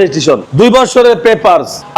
Registration দুই বছরের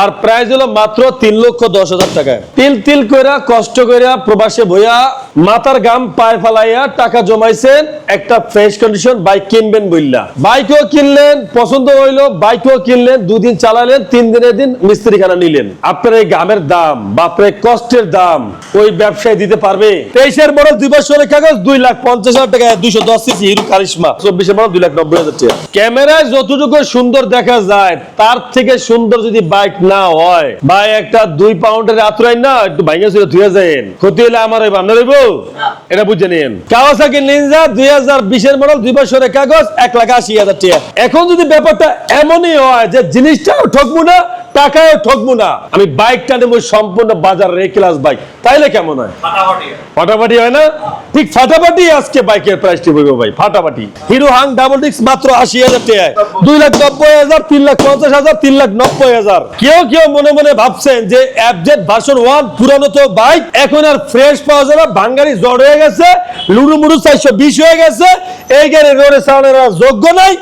আর price হলো মাত্র তিন লক্ষ দশ হাজার তিল তিল কইরা, কষ্ট কইরা প্রবাসে মাথার গাম ফালাইয়া টাকা জমাইছেন, একটা ফ্রেশ কন্ডিশন বাইক কিনবেন বাইকও কিনলেন, পছন্দ বাইকও কিনলেন, দুদিন চালালেন, তিন দিনের দিন মিস্ত্রিখানা নিলেন। আপনার এই গামের দাম বা আপনার এই কষ্টের দাম, ওই ব্যবসায় দিতে পারবে। তেইশের মডেল, দুই বছরের কাগজ, দুই লাখ পঞ্চাশ হাজার টাকা দুইশো দশ সিসি, হিরো কারিশমা, চব্বিশের দুই লাখ নব্বই হাজার টাকা। ক্যামেরায় যতটুকু সুন্দর দেখা যায় তার থেকে সুন্দর যদি বাইক না হয় বা একটা দুই পাউন্ডের আতুরাই না একটু ভাইঙে ছিল ধুয়ে যায় ক্ষতি হলে আমার হইব আপনার হইব? এটা বুঝে নিন কাওয়াসাকি নিনজা দুই হাজার বিশের মডেল দুই বছরের কাগজ এক লাখ আশি হাজার টাকা। এখন যদি ব্যাপারটা এমনই হয় যে জিনিসটাও ঠকবো না টাকাও ঠকবো না। আমি বাইকটা নেব সম্পূর্ণ বাজার রে ক্লাস বাইক তাইলে কেমন হয়? ফাটাফাটি হয়। না? ঠিক ফাটাফাটি আজকে বাইকের প্রাইসটি বলব ভাই ফাটাফাটি। হিরো হাং ডাবল ডিস্ক মাত্র আশি হাজার টাকায়। দুই লাখ নব্বই হাজার তিন লাখ পঞ্চাশ হাজার তিন লাখ নব্বই হাজার। কেউ কেউ মনে মনে ভাবছেন যে অ্যাপজেট ভার্সন ওয়ান পুরানো তো বাইক এখন আর ফ্রেশ পাওয়া যাবে বাঙ্গারি জড় হয়ে গেছে লুডু মুড়ু চারশো বিশ হয়ে গেছে এই গাড়ি রোডে চালানোর যোগ্য নাই।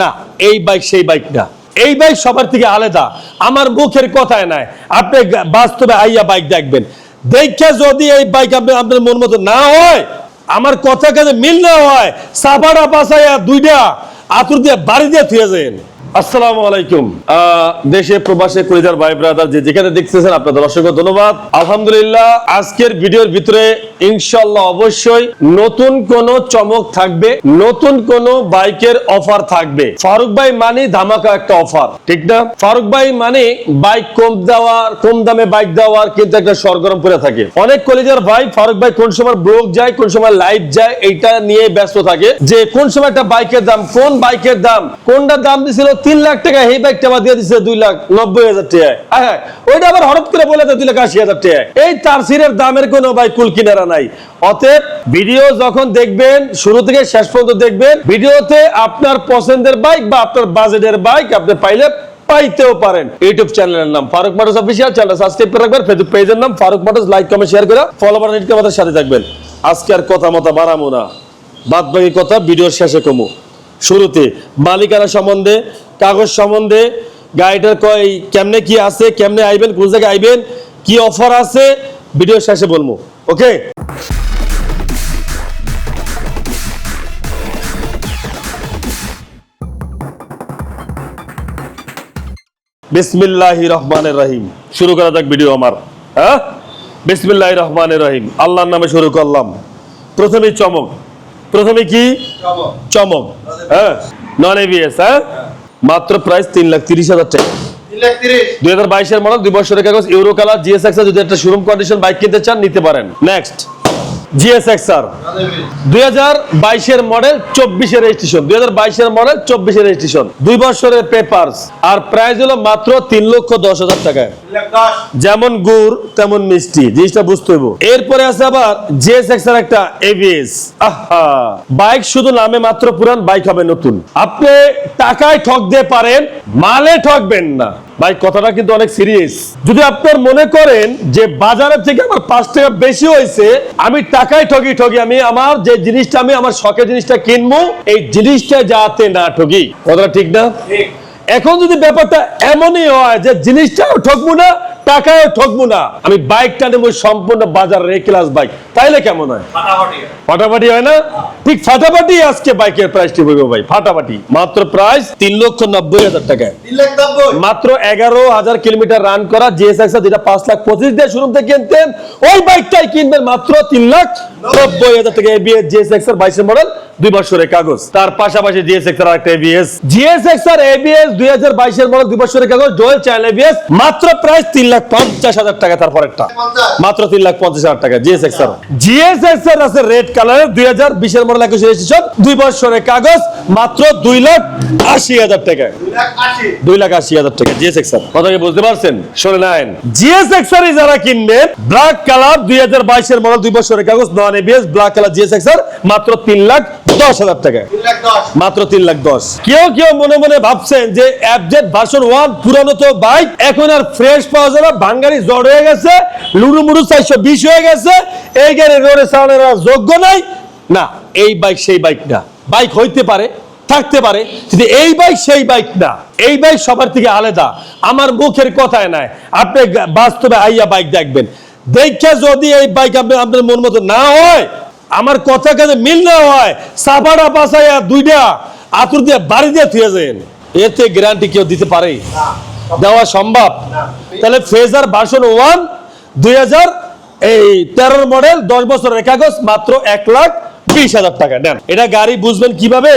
না এই বাইক সেই বাইক না। এই বাইক সবার থেকে আলাদা। আমার মুখের কথায় নাই। আপনি বাস্তবে আইয়া বাইক দেখবেন। দেখে যদি এই বাইক আপনি আপনার মন মতো না হয়, আমার কথা কাজে মিল না হয় সাফাটা বাসাইয়া দুইটা আতুর দিয়ে বাড়ি দিয়ে থুয়ে যান আসসালামু আলাইকুম। দেশে, প্রবাসে, কলিজার ভাই ব্রাদার যে যেখানে দেখতেছেন, আপনাদের অসংখ্য ধন্যবাদ। আলহামদুলিল্লাহ, আজকের ভিডিওর ভিতরে ইনশাল্লাহ অবশ্যই নতুন কোন চমক থাকবে, নতুন কোন বাইকের অফার থাকবে। ফারুক ভাই মানে ধামাকা একটা অফার ঠিক না? ফারুক ভাই মানে বাইক কম দেওয়ার, কম দামে বাইক দেওয়ার কিন্তু একটা সরগরম করে থাকে। অনেক কলেজের ভাই, ফারুক ভাই কোন সময় ব্লগ যায়, কোন সময় লাইভ যায়, এইটা নিয়ে ব্যস্ত থাকে যে কোন সময় একটা বাইকের দাম, কোন বাইকের দাম কোনটার দাম দিছিল তিন লাখ টাকা এই বাইকটা আবার দিয়ে দিচ্ছে দুই লাখ নব্বই হাজার টাকায় হ্যাঁ ওইটা আবার হঠাৎ করে বলে দেয় দুই লাখ আশি হাজার টাকায় এই তারসিরের দামের কোনো ভাই কুল কিনারা নাই। অতএব ভিডিও যখন দেখবেন, শুরু থেকে শেষ পর্যন্ত দেখবেন ভিডিওতে আপনার পছন্দের বাইক বা আপনার বাজেটের বাইক আপনি পাইলে পাইতেও পারেন। ইউটিউব চ্যানেলের নাম Faruk motors official channel subscribe করে রাখবেন ফেসবুক পেজের নাম Faruk motors like comment share করে ফলো বাটন হিট করে সাথে থাকবেন। আজকে আর কথা মতো বাড়াবো না। বাদ বাকি কথা ভিডিওর শেষে কমু। শুরুতে মালিকানা সম্বন্ধে কাগজ সম্বন্ধে গাড়িটার কয় কেমনে কি আছে কেমনে আইবেন কোন জায়গায় আইবেন কি অফার আছে ভিডিও শেষে বলব ওকে? বিসমিল্লাহ রহমানের রহিম। শুরু করা যাক ভিডিও আমার হ্যাঁ? বিসমিল্লাহ রহমানের রহিম। আল্লাহর নামে শুরু করলাম। প্রথমে চমক। প্রথমে কি? চমক। হ্যাঁ? নন এবিএস হ্যাঁ? মাত্র প্রাইস তিন লাখ তিরিশ হাজার টাকা। দুই হাজার বাইশের মডেল দুই বছরের কাগজ ইউরো কালার জিএসএক্স যদি একটা শোরুম কন্ডিশন বাইক কিনতে চান নিতে পারেন। নেক্সট জিএসএক্স আর দুই হাজার বাইশের মডেল, চব্বিশের রেজিস্ট্রেশন দুই হাজার বাইশের মডেল, চব্বিশের রেজিস্ট্রেশন দুই বছরের পেপারস আর প্রাইস হলো মাত্র তিন লক্ষ দশ হাজার টাকায়। যেমন গুড়, তেমন মিষ্টি। জিনিসটা বুঝতে হইব। এরপরে আছে আবার জেএসএক্স এর একটা এভিএস আহা! বাইক শুধু নামে মাত্র পুরান, বাইক হবে নতুন। আপনি টাকায় ঠকতে পারেন, মালে ঠকবেন না। ভাই কথাটা কিন্তু অনেক সিরিয়াস যদি আপনার মনে করেন যে বাজারের থেকে আমার পাঁচ টাকা বেশি হয়েছে আমি টাকায় ঠকি ঠকি আমি আমার যে জিনিসটা আমি আমার শখের জিনিসটা কিনবো এই জিনিসটা যাতে না ঠকি কথাটা ঠিক না? এখন যদি ব্যাপারটা এমনই হয় যে জিনিসটাও ঠকবো না টাকাও ঠকবো না আমি বাইকটা নেব সম্পূর্ণ বাজার রে ক্লাস বাইক তাইলে কেমন হয়? ফাটাফাটি হয়। না? ঠিক ফাটাফাটি আজকে বাইকের প্রাইসটি বলব ভাই ফাটাফাটি। মাত্র প্রাইস তিন লক্ষ নব্বই হাজার টাকায়। মাত্র এগারো হাজার কিলোমিটার রান করা জিএসএক্স যেটা পাঁচ লাখ পঁচিশ দিয়ে শুরু থেকে কিনতেন ওই বাইকটাই কিনবেন মাত্র তিন লাখ নব্বই হাজার টাকা এবিএস জিএসএক্স এর বাইশের মডেল দুই বছরের কাগজ। তার পাশাপাশি জিএসএক্স এর একটা এবিএস জিএসএক্স আর এবিএস দুই হাজার বাইশের মডেল দুই বছরের কাগজ ডোয়েল চ্যানেল এবিএস মাত্র প্রাইস তিন লাখ পঞ্চাশ হাজার টাকা তারপর একটা। মাত্র তিন লাখ পঞ্চাশ হাজার টাকা জিএসএক্স এর জিএসএক্স এর আছে রেড কালারের দুই হাজার বিশের মডেল একুশ রেজিস্ট্রেশন দুই বছরের কাগজ মাত্র দুই লাখ আশি হাজার টাকা। দুই লাখ আশি হাজার টাকা জিএসএক্স আর কথা বুঝতে পারছেন? শুনে নেন। জিএসএক্স আর যারা কিনবেন ব্ল্যাক কালার দুই হাজার বাইশের মডেল দুই বছরের কাগজ non ABS black colour GSX R মাত্র তিন লাখ দশ হাজার মাত্র তিন লাখ দশ। কেউ কেউ মনে মনে ভাবছেন যে অ্যাপজেট ভার্সন ওয়ান পুরানো তো বাইক এখন আর ফ্রেশ পাওয়া যাবে জড় হয়ে গেছে চারশো বিশ হয়ে গেছে। এই গাড়ি রোডে চালানোর যোগ্য নাই। না, এই বাইক সেই বাইক না। বাইক হইতে পারে, থাকতে পারে, কিন্তু এই বাইক সেই বাইক না। এই বাইক সবার থেকে আলাদা। আমার মুখের কথায় নাই। আপনি বাস্তবে আইয়া বাইক দেখবেন। দেখে যদি এই বাইক আপনি আপনার মন মতো না হয় আমার কথা কাজে মিল না হয় সাপাড়া পাশাইয়া দুইটা আতুর দিয়ে বাড়ি দিয়ে থুয়ে যান এতে গ্যারান্টি কেউ দিতে পারে? দেওয়া সম্ভব? তাহলে ফেজার ভার্সন ওয়ান দুই হাজার এই তেরোর মডেল দশ বছরের কাগজ মাত্র এক লাখ বিশ হাজার টাকা। নেন। এটা গাড়ি বুঝবেন কীভাবে?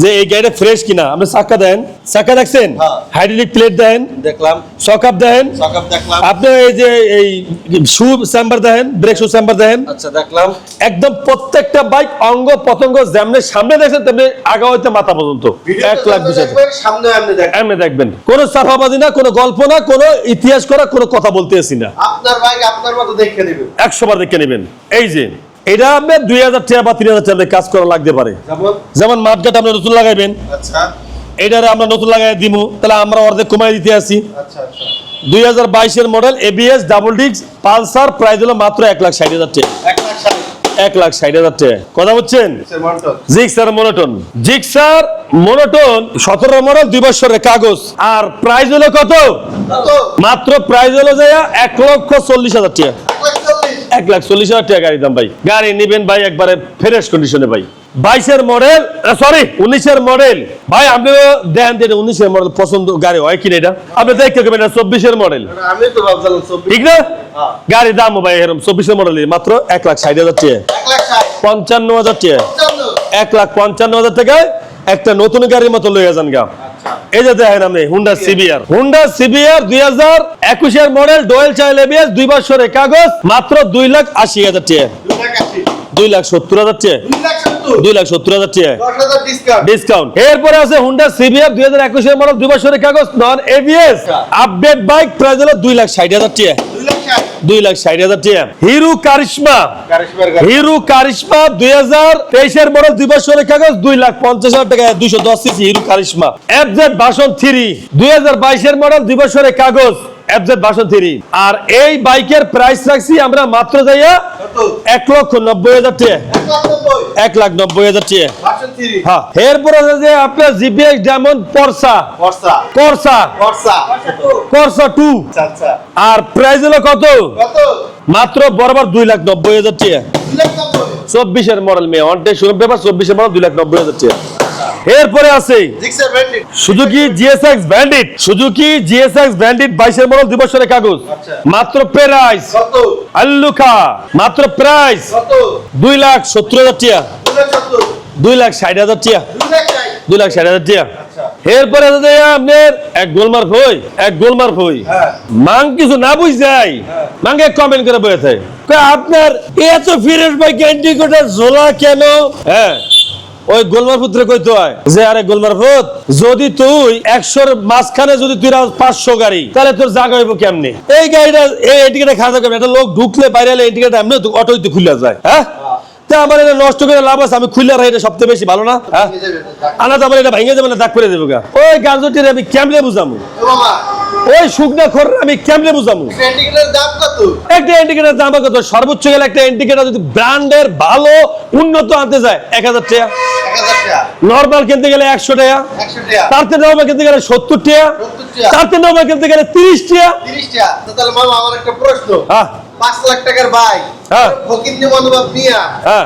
যে এই গাড়িটা ফ্রেশ কিনা আপনি চাক্কা দেন। চাক্কা দেখছেন? হ্যাঁ। হাইড্রোলিক প্লেট দেন দেখলাম। সকাপ দেন। সকাপ দেখলাম। আপনি এই যে এই শু চেম্বার দেন ব্রেক শু চেম্বার দেখেন আচ্ছা দেখলাম। একদম প্রত্যেকটা বাইক অঙ্গ পতঙ্গ যেমনি সামনে দেখছেন তেমনি আগা হইতে মাথা পর্যন্ত। এক লাখ বিশ হাজার। সামনে আপনি দেখেন এমনি দেখবেন। কোনো সাফাবাজি না কোনো গল্প না কোনো ইতিহাস করা কোনো কথা বলতে আসি না। আপনার বাইক আপনার মতো দেখে দিবে একশো বার দেখে নেবেন। এই যে এটা আপনার দুই হাজার টাকা বা তিন হাজার টাকা কাজ করা লাগতে পারে। যেমন? মাঠঘাট আপনি নতুন লাগাইবেন। আচ্ছা। এটারে আমরা নতুন লাগাই দিব তাহলে আমরা অর্ধেক কমাই দিতে আসি আচ্ছা আচ্ছা। দুই হাজার বাইশের মডেল এবিএস ডাবল ডিক্স পালসার প্রাইস হলো মাত্র এক লাখ ষাট হাজার টাকা। এক লাখ ষাট। হাজার টাকা। কথা বলছেন জিক্সার মনোটন। Gixxer monotone. সতেরো মডেল দুই বছরের কাগজ। আর প্রাইস হলো কত? কত? মাত্র প্রাইস হলো যে এক লক্ষ চল্লিশ হাজার টাকা। এক লাখ চল্লিশ হাজার টাকা গাড়ি দাম ভাই। গাড়ি নিবেন ভাই একবারে ফ্রেশ কন্ডিশনে ভাই। বাইশের মডেল সরি উনিশের মডেল ভাই আপনি দেন যে উনিশের মডেল পছন্দ গাড়ি হয় কিনা এটা। আপনি দেখতে পাবেন এটা চব্বিশের মডেল আমি তো ভাবছিলাম চব্বিশ। ঠিক না? হ্যাঁ। গাড়ির দাম ভাই এরকম চব্বিশের মডেল মাত্র এক লাখ ষাট হাজার টাকা। এক লাখ ষাট। পঞ্চান্ন হাজার টাকা। পঞ্চান্ন। এক লাখ পঞ্চান্ন হাজার টাকায় একটা নতুন গাড়ির মতো লইয়া যান গা। এই যে দেখেন আপনি হুন্ডা সিবিআর হুন্ডা সিবিআর দুই হাজার একুশের মডেল ডোয়েল চাইল এবিএস দুই বছরের কাগজ মাত্র দুই লাখ আশি হাজার টাকা। দুই লাখ সত্তর হাজার টাকা। দুই লাখ সত্তর। দুই হাজার টাকা। ডিসকাউন্ট ডিসকাউন্ট এরপরে আছে হুন্ডা দুই হাজার একুশের মডেল দুই বছরের কাগজ non ABS update bike price হলো দুই লাখ ষাট হাজার টাকা। দুই লাখ ষাট হাজার টাকা হিরো কারিশমা। হিরো কারিশমা দুই হাজার তেইশের মডেল দুই বছরের কাগজ দুই লাখ পঞ্চাশ হাজার টাকা দুইশো দশ CC Hero Karizma. FZ version three দুই হাজার বাইশের মডেল দুই বছরের কাগজ। এফজেড ভাষণ থ্রি আর এই বাইকের প্রাইস রাখছি আমরা মাত্র যাইয়া এক লক্ষ নব্বই হাজার টাকা। এক লাখ নব্বই। হাজার টাকা। হ্যাঁ। এরপর যে আপনার জিপিএক্স ডায়মন্ড পরসা করসা করসা টু আচ্ছা আচ্ছা। আর প্রাইস হলো কত? মাত্র বরাবর দুই লাখ নব্বই হাজার টাকা। চব্বিশের মডেল মেয়ে। অনটে চব্বিশের মডেল দুই লাখ নব্বই হাজার টাকা। এরপরে আছে Suzuki GSX Bandit. Suzuki GSX Bandit বাইশের মডেল দুই বছরের কাগজ। আচ্ছা। মাত্র প্রাইস। কত? আল্লুখা মাত্র প্রাইস। দুই লাখ সত্তর হাজার টাকা দুই লাখ ষাট হাজার টাকা দুই লাখ ষাট। হাজার টাকা আচ্ছা। এরপরে আপনার এক গোলমার ফই এক গোলমার ফই হ্যাঁ। মাং কিছু না বুঝ যায় মাঙ্গে কমেন্ট করে বয়ে আপনার এত ফিরের ভাই ক্যান্ডিকোটার ঝোলা কেন? হ্যাঁ। ওই গোলমার পুত্রে কইতে হয় যে আরে গোলমার পুত যদি তুই একশোর মাঝখানে যদি তুই পাঁচশো গাড়ি, তাহলে তোর জায়গা হইব কেমনে? এই গাড়িটা, এই এটিকেটে খাওয়া কেমন? একটা লোক ঢুকলে বাইরে এলে এটিকেট এমনি অটো হইতে খুলে যায় হ্যাঁ? তা আমার এটা নষ্ট করে লাভ আছে, আমি খুললে এটা সবচেয়ে বেশি ভালো না হ্যাঁ। আনা তো আমার এটা ভেঙে যাবে না, দাগ করে দেবো ওই গার্জটির আমি কেমনে বাবা ওই শুকনা খোর আমি কেমনে কত? একটা ইন্ডিকেটার দাম কত? সর্বোচ্চ গেলে একটা ইন্ডিকেটার যদি ব্র্যান্ডের ভালো উন্নত আনতে যায় এক হাজার টাকা। নর্মাল কিনতে গেলে একশো টাকা। তার থেকে নর্মাল কিনতে গেলে সত্তর টাকা। তার থেকে নর্মাল কিনতে গেলে তিরিশ টাকা। তিরিশ টাকা। তাহলে মামা আমার একটা প্রশ্ন। হ্যাঁ। পাঁচ লাখ টাকার বাইক হ্যাঁ। নিয়া হ্যাঁ।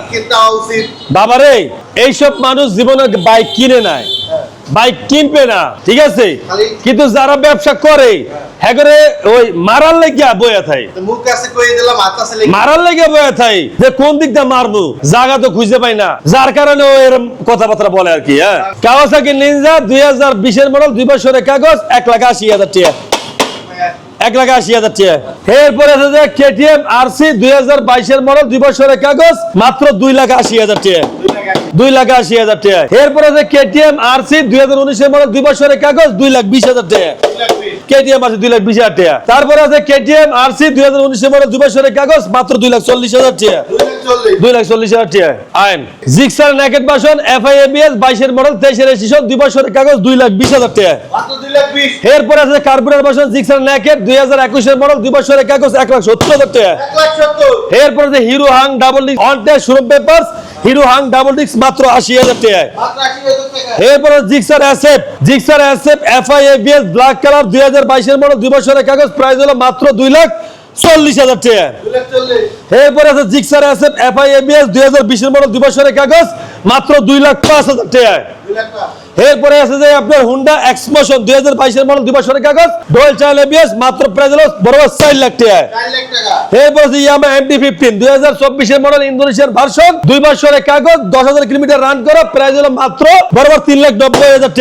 বাবারে এইসব মানুষ জীবনে বাইক কিনে নাই। হ্যাঁ। বাইক কিনবে না ঠিক আছে? কিন্তু যারা ব্যবসা করে হ্যাঁ ওই মারার লেগিয়া কাছে লেগে মারার লেগে বয়ে থাই যে কোন দিকটা মারবো জায়গা তো খুঁজে পাই না। যার কারণে ও এরকম কথাবার্তা বলে আর কি হ্যাঁ? কাওয়াসাকি নিনজা দুই হাজার বিশের মডেল দুই বছরের কাগজ এক লাখ আশি হাজার টাকা। এক লাখ আশি হাজার টাকা। এরপরে আছে যে কেটিএম আরসি দুই হাজার বাইশের মডেল দুই বছরের কাগজ মাত্র দুই লাখ আশি হাজার টাকা। দুই লাখ আশি হাজার টাকা। এরপরে আছে কেটিএম আরসি দুই হাজার উনিশের মডেল, দুই বছরের কাগজ, দুই লাখ বিশ হাজার টাকা। কেটিএম আছে দুই লাখ বিশ হাজার টাকা। তারপরে আছে কেটিএম আরসি দুই হাজার উনিশের মডেল, দুই বছরের কাগজ, মাত্র দুই লাখ চল্লিশ হাজার টাকা। দুই লাখ চল্লিশ। হাজার টাকা আইন। Gixxer naked version FI ABS বাইশের মডেল তেইশের রেজিস্ট্রেশন দুই বছরের কাগজ দুই লাখ বিশ হাজার টাকা এরপর আছে কার্বুরের বাসন জিক্সার ন্যাকেট দুই হাজার একুশের মডেল দুই বছরের কাগজ এক লাখ সত্তর হাজার টাকা এরপর আছে Hero Hunk double on test showroom papers Hero Hunk double ডিক্স মাত্র আশি হাজার টাকায় এরপরে জিক্সার অ্যাসেপ জিক্সার অ্যাসেপ এফআই এবিএস ব্ল্যাক কালার দুই হাজার বাইশের মডেল দুই বছরের কাগজ প্রাইস হলো মাত্র দুই লাখ চল্লিশ হাজার টাকা। এরপরে আছে জিক্সার অ্যাসেপ এফআই দুই হাজার বিশের মডেল দুই বছরের কাগজ, মাত্র দুই লাখ পাঁচ হাজার টাকা। টাকা এরপরে আছে যে আপনার হুন্ডা এক্সমোশন দুই হাজার বাইশের মডেল দুই বছরের কাগজ ডোয়েল চাইল এবিএস মাত্র প্রাইস হলো বরাবর চার লাখ টাকা। টাকা এরপর আছে ইয়ামা এমটি ফিফটিন দুই হাজার চব্বিশের মডেল ইন্দোনেশিয়ার ভার্সন দুই বছরের কাগজ, দশ হাজার কিলোমিটার রান করা প্রাইস হলো মাত্র বরাবর তিন লাখ নব্বই হাজার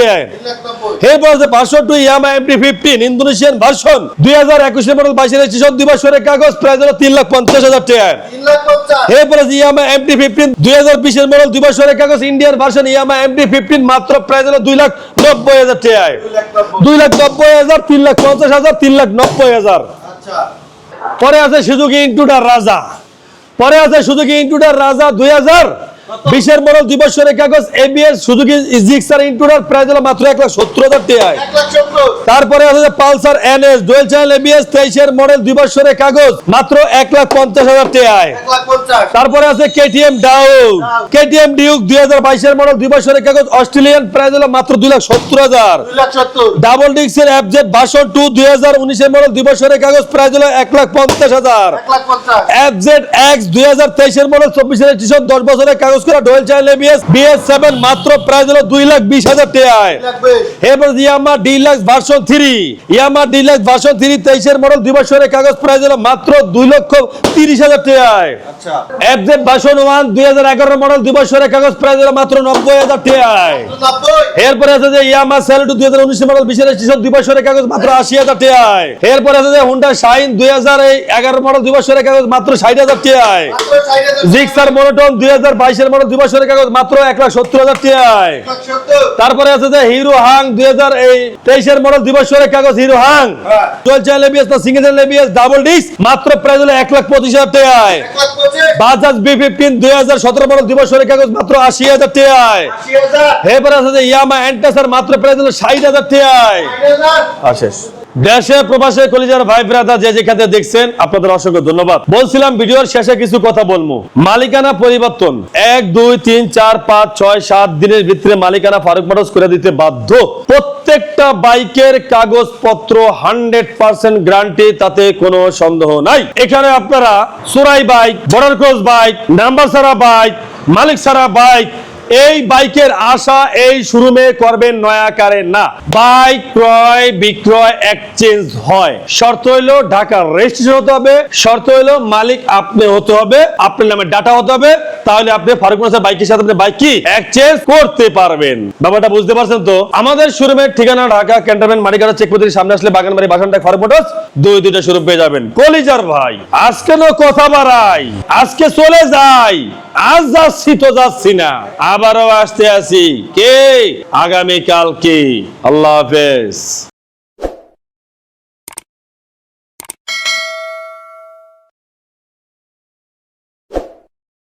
নব্বই এরপর আছে version two Yamaha MT fifteen Indonesian version. দুই হাজার মডেল দুই বছরের কাগজ প্রাইস হলো তিন লাখ পঞ্চাশ হাজার লাখ পঞ্চাশ। এরপরে আছে ইয়ামা এমটি ফিফটিন দুই হাজার বিশের মডেল দুই বছরের কাগজ Indian version Yamaha MT fifteen মাত্র প্রাইস হলো দুই লাখ নব্বই হাজার টাকায় দুই লাখ নব্বই দুই লাখ নব্বই হাজার তিন লাখ পঞ্চাশ হাজার তিন লাখ নব্বই হাজার। আচ্ছা। পরে আছে সুজুকি ইন্টুডার রাজা। পরে আছে সুজুকি ইন্টুডার রাজা দুই হাজার বিশের মডেল দুই বছরের কাগজ ABS Suzuki Gixxer intruder price হলো মাত্র এক লাখ সত্তর হাজার টাকায়। তারপরে আছে Pulsar NS dual channel ABS তেইশের মডেল দুই বছরের কাগজ মাত্র এক লাখ পঞ্চাশ হাজার টাকায়। তারপরে আছে কেটিএম ডাউক কেটিএম ডিউক দুই হাজার বাইশের মডেল দুই বছরের কাগজ অস্ট্রেলিয়ান প্রাইস হলো মাত্র দুই লাখ সত্তর হাজার। ডাবল ডিক্সের অ্যাপজেট ভার্সন টু দুই হাজার উনিশের মডেল দুই বছরের কাগজ প্রাইস হলো এক লাখ পঞ্চাশ হাজার। এফজেড এক্স দুই হাজার তেইশের মডেল চব্বিশের স্টেশন দশ বছরের কাগজ করা dual channel ABS BS seven মাত্র প্রাইস হলো দুই লাখ বিশ হাজার টাকায়। এরপর Yamaha deluxe version three Yamaha deluxe version three তেইশের মডেল দুই বছরের কাগজ প্রাইস হলো মাত্র দুই লক্ষ তিরিশ হাজার টাকায়। এফজেড ভার্সন ওয়ান দুই হাজার এগারো মডেল দুই বছরের কাগজ প্রাইস হলো মাত্র নব্বই হাজার টাকায়। এরপরে আছে যে ইয়ামা স্যালুট দুই হাজার উনিশ মডেল বিশের স্টেশন দুই বছরের কাগজ মাত্র আশি হাজার টাকায়। এরপরে আছে যে হুন্ডা শাইন দুই হাজার এগারো মডেল দুই বছরের কাগজ মাত্র ষাট হাজার টাকায়। জিক্সার মনোটন দুই হাজার বাইশের মডেল দুই বছরের কাগজ মাত্র এক লাখ সত্তর হাজার সত্তর। তারপরে আছে যে হিরো হাং দুই হাজার এই তেইশের মডেল দুই বছরের কাগজ হিরো হাং। টুয়েলভ না single channel ABS double disc মাত্র প্রাইস হলো এক লাখ পঁচিশ হাজার লাখ বাজাজ বি ফিফটিন দুই হাজার সতেরো মডেল দুই বছরের কাগজ মাত্র আশি হাজার হাজার। এরপরে আছে যে ইয়ামা এন্টাসার মাত্র প্রাইস হলো ষাট হাজার শেষ। দেশে, প্রবাসে, কলিজার ভাই ব্রাদা যে যেখানে দেখছেন, আপনাদের অসংখ্য ধন্যবাদ। বলছিলাম, ভিডিওর শেষে কিছু কথা বলব। মালিকানা পরিবর্তন। এক, দুই, তিন, চার, পাঁচ, ছয়, সাত দিনের ভিতরে মালিকানা ফারুক মোটরস করে দিতে বাধ্য। প্রত্যেকটা বাইকের কাগজপত্র হান্ড্রেড পার্সেন্ট গ্যারান্টি, তাতে কোনো সন্দেহ নাই। এখানে আপনারা সুরাই bike, border cross bike, number সারা বাইক, মালিক সারা বাইক এই বাইকের আশা এই শোরুমে করবেন নয়া কারে না। বাইক ক্রয়, বিক্রয় এক্সচেঞ্জ হয়। শর্ত হইল ঢাকার রেজিস্ট্রেশন হতে হবে। শর্ত হইল মালিক আপনি হতে হবে, আপনার নামে ডাটা হতে হবে। তাহলে আপনি ফারুক মাসের বাইকের সাথে আপনি বাইক কি? এক্সচেঞ্জ করতে পারবেন। ব্যাপারটা বুঝতে পারছেন তো? আমাদের শোরুমের ঠিকানা ঢাকা, ক্যান্টনমেন্ট মানিকানা চেকপতির সামনে আসলে বাগানবাড়ি বাসানটাক ফারুক মোটরস, দুই, দুইটা শোরুম পেয়ে যাবেন। কলিজার ভাই, আজকে কথা বাড়াই। আজকে চলে যাই। আজ যাচ্ছি তো যাচ্ছি না। আবারও আসতে আসি কে? আগামীকাল কে? আল্লাহ হাফেজ।